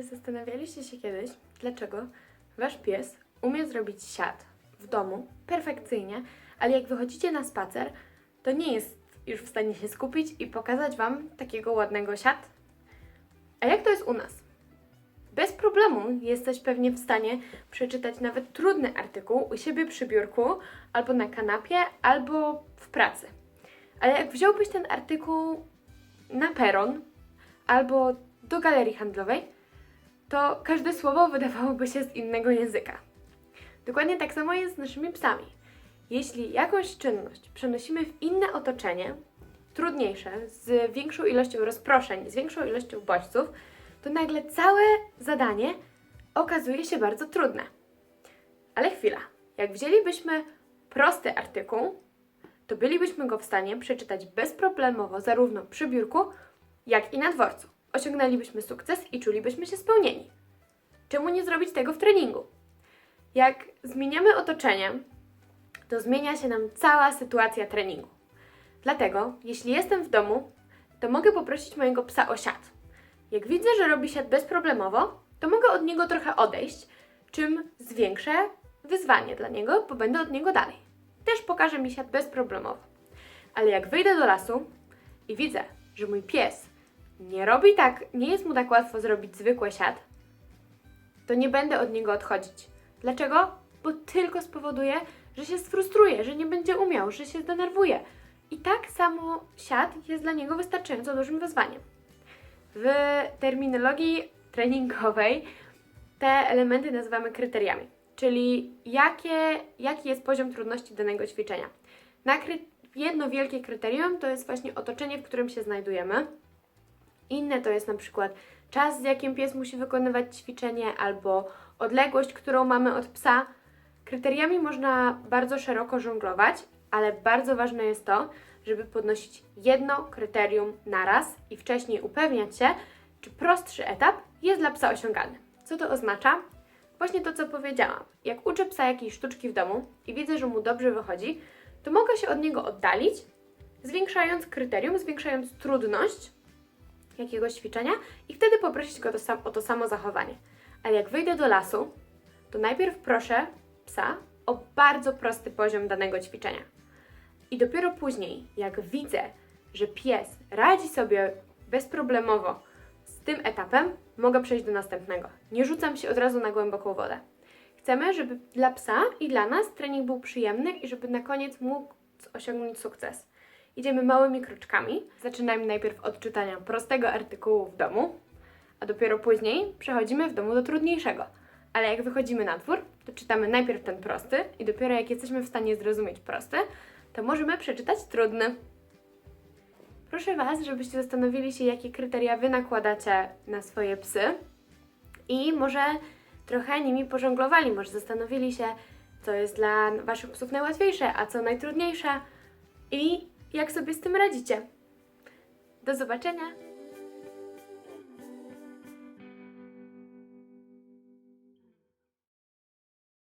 Zastanawialiście się kiedyś, dlaczego wasz pies umie zrobić siat w domu perfekcyjnie, ale jak wychodzicie na spacer, to nie jest już w stanie się skupić i pokazać wam takiego ładnego siat? A jak to jest u nas? Bez problemu jesteś pewnie w stanie przeczytać nawet trudny artykuł u siebie przy biurku, albo na kanapie, albo w pracy. Ale jak wziąłbyś ten artykuł na peron albo do galerii handlowej, to każde słowo wydawałoby się z innego języka. Dokładnie tak samo jest z naszymi psami. Jeśli jakąś czynność przenosimy w inne otoczenie, trudniejsze, z większą ilością rozproszeń, z większą ilością bodźców, to nagle całe zadanie okazuje się bardzo trudne. Ale chwila, jak wzięlibyśmy prosty artykuł, to bylibyśmy go w stanie przeczytać bezproblemowo zarówno przy biurku, jak i na dworcu. Osiągnęlibyśmy sukces i czulibyśmy się spełnieni. Czemu nie zrobić tego w treningu? Jak zmieniamy otoczenie, to zmienia się nam cała sytuacja treningu. Dlatego, jeśli jestem w domu, to mogę poprosić mojego psa o siat. Jak widzę, że robi siat bezproblemowo, to mogę od niego trochę odejść, czym zwiększę wyzwanie dla niego, bo będę od niego dalej. Też pokaże mi siat bezproblemowo. Ale jak wyjdę do lasu i widzę, że mój pies nie robi tak, nie jest mu tak łatwo zrobić zwykłe siat, to nie będę od niego odchodzić. Dlaczego? Bo tylko spowoduje, że się sfrustruje, że nie będzie umiał, że się zdenerwuje. I tak samo siat jest dla niego wystarczająco dużym wyzwaniem. W terminologii treningowej te elementy nazywamy kryteriami, czyli jakie, jaki jest poziom trudności danego ćwiczenia. Na kry- jedno wielkie kryterium to jest właśnie otoczenie, w którym się znajdujemy. Inne to jest na przykład czas, z jakim pies musi wykonywać ćwiczenie, albo odległość, którą mamy od psa. Kryteriami można bardzo szeroko żonglować, ale bardzo ważne jest to, żeby podnosić jedno kryterium na raz i wcześniej upewniać się, czy prostszy etap jest dla psa osiągalny. Co to oznacza? Właśnie to, co powiedziałam. Jak uczę psa jakiejś sztuczki w domu i widzę, że mu dobrze wychodzi, to mogę się od niego oddalić, zwiększając kryterium, zwiększając trudność jakiegoś ćwiczenia i wtedy poprosić go to o to samo zachowanie. Ale jak wyjdę do lasu, to najpierw proszę psa o bardzo prosty poziom danego ćwiczenia. I dopiero później, jak widzę, że pies radzi sobie bezproblemowo z tym etapem, mogę przejść do następnego. Nie rzucam się od razu na głęboką wodę. Chcemy, żeby dla psa i dla nas trening był przyjemny i żeby na koniec mógł osiągnąć sukces. Idziemy małymi kroczkami. Zaczynamy najpierw od czytania prostego artykułu w domu, a dopiero później przechodzimy w domu do trudniejszego. Ale jak wychodzimy na dwór, to czytamy najpierw ten prosty i dopiero jak jesteśmy w stanie zrozumieć prosty, to możemy przeczytać trudny. Proszę Was, żebyście zastanowili się, jakie kryteria Wy nakładacie na swoje psy i może trochę nimi pożonglowali, może zastanowili się, co jest dla Waszych psów najłatwiejsze, a co najtrudniejsze i jak sobie z tym radzicie. Do zobaczenia!